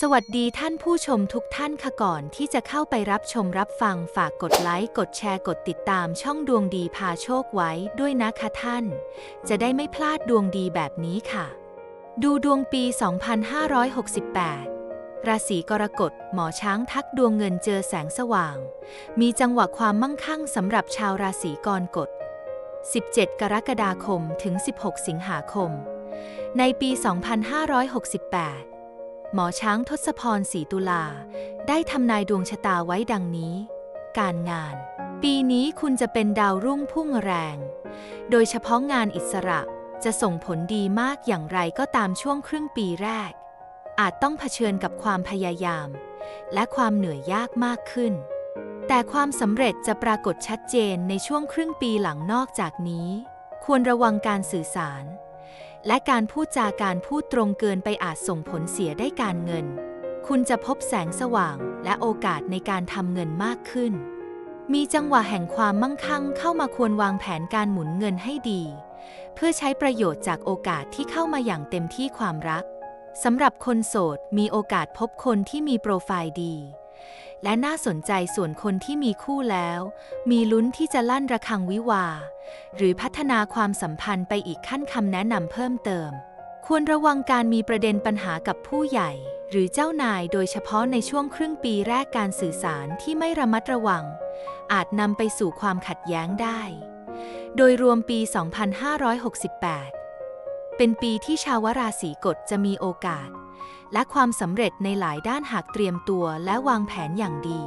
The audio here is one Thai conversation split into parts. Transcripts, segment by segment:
สวัสดีท่านผู้ชมทุกท่านค่ะก่อนที่จะเข้าไปรับชมรับฟังฝากกดไลค์กดแชร์กดติดตามช่องดวงดีพาโชคไว้ด้วยนะคะท่าน จะได้ไม่พลาดดวงดีแบบนี้ค่ะ ดูดวงปี 2568 ราศีกรกฎหมอช้างทักดวงเงินเจอแสงสว่าง มีจังหวะความมั่งคั่งสำหรับชาวราศีกรกฎ 17 กรกฎาคมถึง 16 สิงหาคม ในปี 2568 หมอช้างทศพรศรีตุลา ได้ทำนายดวงชะตาไว้ดังนี้ การงาน ปีนี้คุณจะเป็นดาวรุ่งพุ่งแรง โดยเฉพาะงานอิสระจะส่งผลดีมากอย่างไรก็ตามช่วงครึ่งปีแรก อาจต้องเผชิญกับความพยายาม และความเหนื่อยยากมากขึ้น แต่ความสำเร็จจะปรากฏชัดเจนในช่วงครึ่งปีหลังนอกจากนี้ ควรระวังการสื่อสาร และการพูดจาการพูดตรงเกินไปอาจส่งผลเสียได้การเงิน คุณจะพบแสงสว่างและโอกาสในการทำเงินมากขึ้น มีจังหวะแห่งความมั่งคั่งเข้ามาควรวางแผนการหมุนเงินให้ดี เพื่อใช้ประโยชน์จากโอกาสที่เข้ามาอย่างเต็มที่ความรักสำหรับคนโสดมีโอกาสพบคนที่มีโปรไฟล์ดี และน่าสนใจส่วนคนที่มีคู่แล้ว มีลุ้นที่จะลั่นระฆังวิวาห์ หรือพัฒนาความสัมพันธ์ไปอีกขั้นคำแนะนำเพิ่มเติม ควรระวังการมีประเด็นปัญหากับผู้ใหญ่ หรือเจ้านายโดยเฉพาะในช่วงครึ่งปีแรกการสื่อสารที่ไม่ระมัดระวัง อาจนำไปสู่ความขัดแย้งได้ โดยรวมปี 2568 เป็นปีที่ชาวราศีกฎจะมีโอกาส และความสำเร็จในหลายด้านหากเตรียมตัวและวางแผนอย่างดี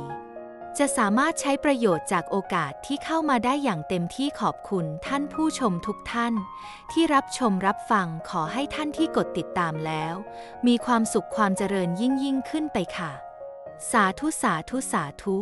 จะสามารถใช้ประโยชน์จากโอกาสที่เข้ามาได้อย่างเต็มที่ขอบคุณท่านผู้ชมทุกท่าน ที่รับชมรับฟังขอให้ท่านที่กดติดตามแล้ว มีความสุขความเจริญยิ่งยิ่งขึ้นไปค่ะ สาธุสาธุสาธุ